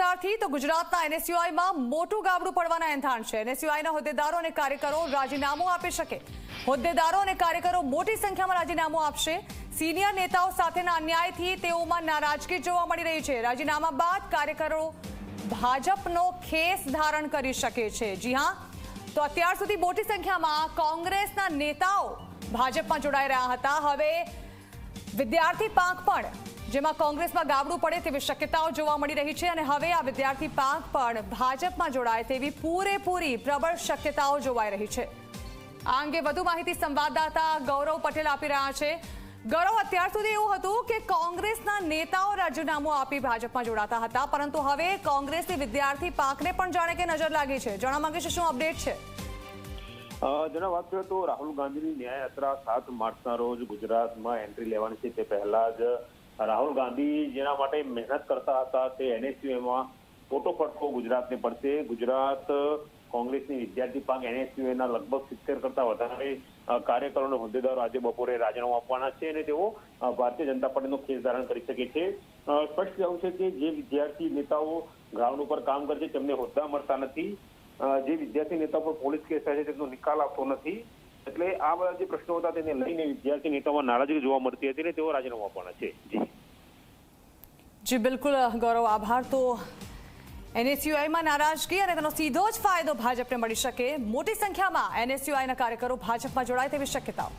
વિસ્તારથી તો ગુજરાતના એનએસયુઆઈમાં મોટું ગાબડું પડવાના એંધાણ છે. એનએસયુઆઈના હોદ્દેદારો અને કાર્યકરો રાજીનામું આપી શકે. હોદ્દેદારો અને કાર્યકરો મોટી સંખ્યામાં રાજીનામું આપશે. સિનિયર નેતાઓ સાથેના અન્યાયથી તેઓમાં નારાજગી જોવા મળી રહી છે. રાજીનામા બાદ કાર્યકરો ભાજપનો ખેસ ધારણ કરી શકે છે. જી હા, તો અત્યાર સુધી મોટી સંખ્યામાં કોંગ્રેસના નેતાઓ ભાજપમાં જોડાઈ રહ્યા હતા. હવે વિદ્યાર્થી પાંખ પણ જેમાં કોંગ્રેસમાં ગાબડું પડે તેવી શક્યતાઓ જોવા મળી રહી છે અને હવે આ વિદ્યાર્થી પાંખ પણ ભાજપમાં જોડાય તેવી પૂરેપૂરી પ્રબળ શક્યતાઓ જોવાઈ રહી છે. આ અંગે વધુ માહિતી સંવાદદાતા ગૌરવ પટેલ આપી રહ્યા છે. ગૌરવ, અત્યાર સુધી એવું હતું કે કોંગ્રેસના નેતાઓ રાજીનામું આપી ભાજપમાં જોડાતા હતા, પરંતુ હવે કોંગ્રેસની વિદ્યાર્થી પાંખને પણ જાણે કે નજર લાગી છે. જાણવા માંગે છે શું અપડેટ છે? જેના વાત કરીએ તો રાહુલ ગાંધીની ન્યાય યાત્રા સાત માર્ચના રોજ ગુજરાતમાં એન્ટ્રી લેવાની છે. તે પહેલા જ રાહુલ ગાંધી જેના માટે મહેનત કરતા હતા તે એનએસયુએમાં ખોટો ફટકો ગુજરાતને પડશે. ગુજરાત કોંગ્રેસની વિદ્યાર્થી પાંખ એનએસયુએના લગભગ સિત્તેર કરતા વધારે અ, હોદ્દેદારો આજે બપોરે રાજીનામું આપવાના છે અને તેઓ ભારતીય જનતા પાર્ટીનો ખેસ ધારણ કરી શકે છે. સ્પષ્ટ કહેવું છે કે જે વિદ્યાર્થી નેતાઓ ગ્રાઉન્ડ ઉપર કામ કરે છે તેમને હોદ્દા મળતા નથી. જે વિદ્યાર્થી નેતા પર પોલીસ કેસ થાય છે તેનો નિકાલ આવતો નથી. એટલે આ બધા જે પ્રશ્નો હતા તેને લઈને વિદ્યાર્થી નેતાઓમાં નારાજગી જોવા મળતી હતી અને તેઓ રાજીનામું આપવાના છે. જી. જી, બિલકુલ, ગૌરવ, આભાર. તો એનએસયુઆઈમાં નારાજગી અને તેનો સીધો જ ફાયદો ભાજપને મળી શકે. મોટી સંખ્યામાં એનએસયુઆઈના કાર્યકરો ભાજપમાં જોડાય તેવી શક્યતાઓ.